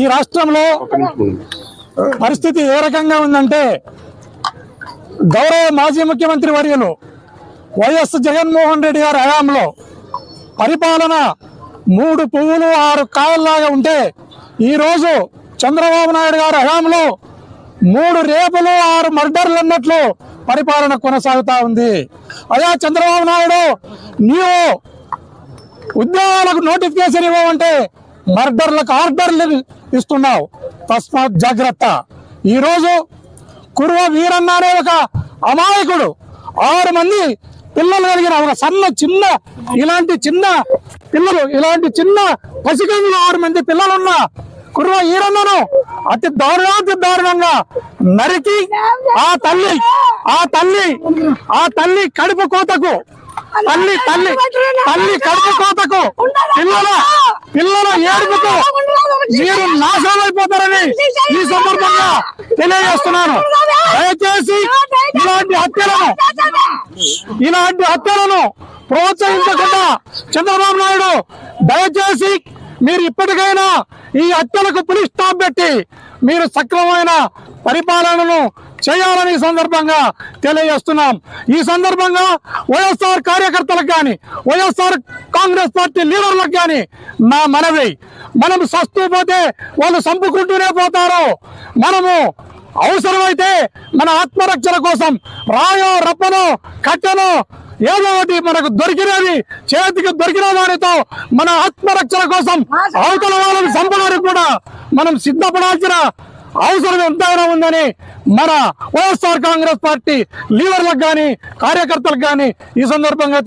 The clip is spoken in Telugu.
ఈ రాష్ట్రంలో పరిస్థితి ఏ రకంగా ఉందంటే గౌరవ మాజీ ముఖ్యమంత్రి వర్యులు వైఎస్ జగన్మోహన్ రెడ్డి గారి హయాంలో పరిపాలన మూడు పువ్వులు ఆరు కాయల్లాగా ఉంటే ఈరోజు చంద్రబాబు నాయుడు గారి హయాంలో మూడు రేపులు ఆరు మర్డర్లు అన్నట్లు పరిపాలన కొనసాగుతా ఉంది. అదే చంద్రబాబు నాయుడు నీవు ఉద్యోగాలకు నోటిఫికేషన్ ఇవ్వమంటే మర్డర్లకు ఆర్డర్లు ఇస్తున్నావు. తస్మాత్ జాగ్రత్త. ఈరోజు కురువ వీరన్న అనే ఒక అమాయకుడు ఆరు మంది పిల్లలు కలిగిన ఒక సన్న చిన్న ఇలాంటి చిన్న పిల్లలు ఇలాంటి చిన్న పసికందులు ఆరు మంది పిల్లలున్న కుర్ర ఈరన్నను అతి దారుణాతి దారుణంగా నరికి ఆ తల్లి ఆ తల్లి ఆ తల్లి కడుపు కోతకు తల్లి తల్లి తల్లి కడుపు కోతకు పిల్లల పిల్లల ఏడుపుకు మీరు నాశనం అయిపోతారని ఈ సందర్భంగా తెలియజేస్తున్నాను. దయచేసి ఇలాంటి హత్యలను ఇలాంటి హత్యలను ప్రోత్సహించకుండా చంద్రబాబు నాయుడు దయచేసి మీరు ఇప్పటికైనా ఈ హత్యలకు పులి స్టాప్ పెట్టి మీరు సక్రమమైన పరిపాలనను చేయాలని సందర్భంగా తెలియజేస్తున్నాం. ఈ సందర్భంగా వైఎస్ఆర్ కార్యకర్తలకు కానీ వైఎస్ఆర్ కాంగ్రెస్ పార్టీ లీడర్లకు కానీ నా మనవి. మనం సస్తూ పోతే వాళ్ళు చంపుకుంటూనే పోతారు. మనము అవసరమైతే మన ఆత్మరక్షణ కోసం రాయో రప్పనో కట్టనో ఏదో ఒకటి మనకు దొరికినది చేతికి దొరికిన వారితో మన ఆత్మరక్షణ కోసం అవతల వాళ్ళని చంపడానికి కూడా మనం సిద్ధపడాల్సిన అవసరం ఎంతైనా ఉందని మన వైఎస్ఆర్ కాంగ్రెస్ పార్టీ లీడర్లకు కానీ కార్యకర్తలకు కానీ ఈ సందర్భంగా